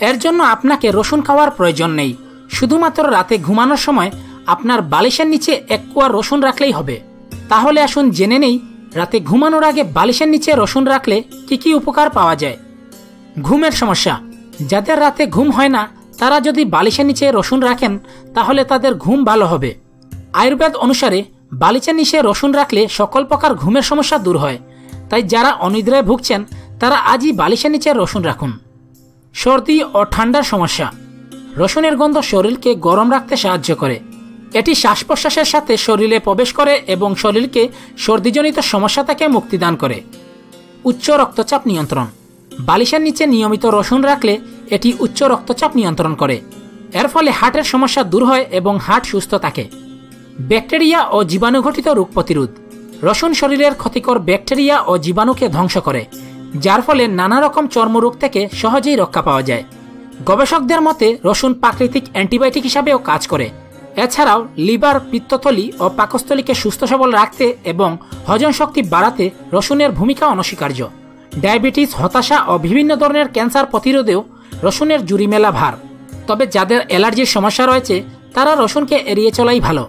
এর জন্য আপনাকে রসুন খাওয়ার প্রয়োজন নেই। শুধুমাত্র রাতে ঘুমানোর সময় আপনার বালিশের নিচে এক কোয়া রসুন রাখলেই হবে। তাহলে আসুন জেনে নেই, রাতে ঘুমানোর আগে বালিশের নিচে রসুন রাখলে কি কি উপকার পাওয়া যায়। ঘুমের সমস্যা। যাদের রাতে ঘুম হয় না, তারা যদি বালিশের নিচে রসুন রাখেন, তাহলে তাদের ঘুম ভালো হবে। আয়ুর্বেদ অনুসারে বালিশের নিচে রসুন রাখলে সকল প্রকার ঘুমের সমস্যা দূর হয়। তাই যারা অনিদ্রায় ভুগছেন, তারা আজই বালিশের নিচে রসুন রাখুন। সর্দি ও ঠান্ডার সমস্যা। রসুনের গন্ধ শরীরকে গরম রাখতে সাহায্য করে। এটি শ্বাস প্রশ্বাসের সাথে শরীরে প্রবেশ করে এবং শরীরকে সর্দিজনিত সমস্যা থেকে মুক্তিদান করে। উচ্চ রক্তচাপ নিয়ন্ত্রণ। বালিশের নিচে নিয়মিত রসুন রাখলে এটি উচ্চ রক্তচাপ নিয়ন্ত্রণ করে। এর ফলে হার্টের সমস্যা দূর হয় এবং হার্ট সুস্থ থাকে। ব্যাকটেরিয়া ও জীবাণুঘটিত রোগ প্রতিরোধ। রসুন শরীরের ক্ষতিকর ব্যাকটেরিয়া ও জীবাণুকে ধ্বংস করে। যার ফলে নানা রকম চর্মরোগ থেকে সহজেই রক্ষা পাওয়া যায়। গবেষকদের মতে রসুন প্রাকৃতিক অ্যান্টিবায়োটিক হিসাবেও কাজ করে। এছাড়াও লিভার পিত্তথলি ও পাকস্থলীকে সুস্থ সবল রাখতে এবং হজম শক্তি বাড়াতে রসুনের ভূমিকা অনস্বীকার্য। ডায়াবেটিস, হতাশা ও বিভিন্ন ধরনের ক্যান্সার প্রতিরোধেও রসুনের জুরি মেলা ভার। তবে যাদের অ্যালার্জির সমস্যা রয়েছে, তারা রসুনকে এড়িয়ে চলাই ভালো।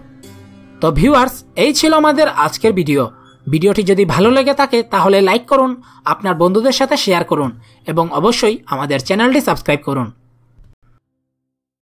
তো ভিউয়ার্স, এই ছিল আমাদের আজকের ভিডিও। ভিডিওটি যদি ভালো লেগে থাকে, তাহলে লাইক করুন, আপনার বন্ধুদের সাথে শেয়ার করুন, এবং অবশ্যই আমাদের চ্যানেলটি সাবস্ক্রাইব করুন।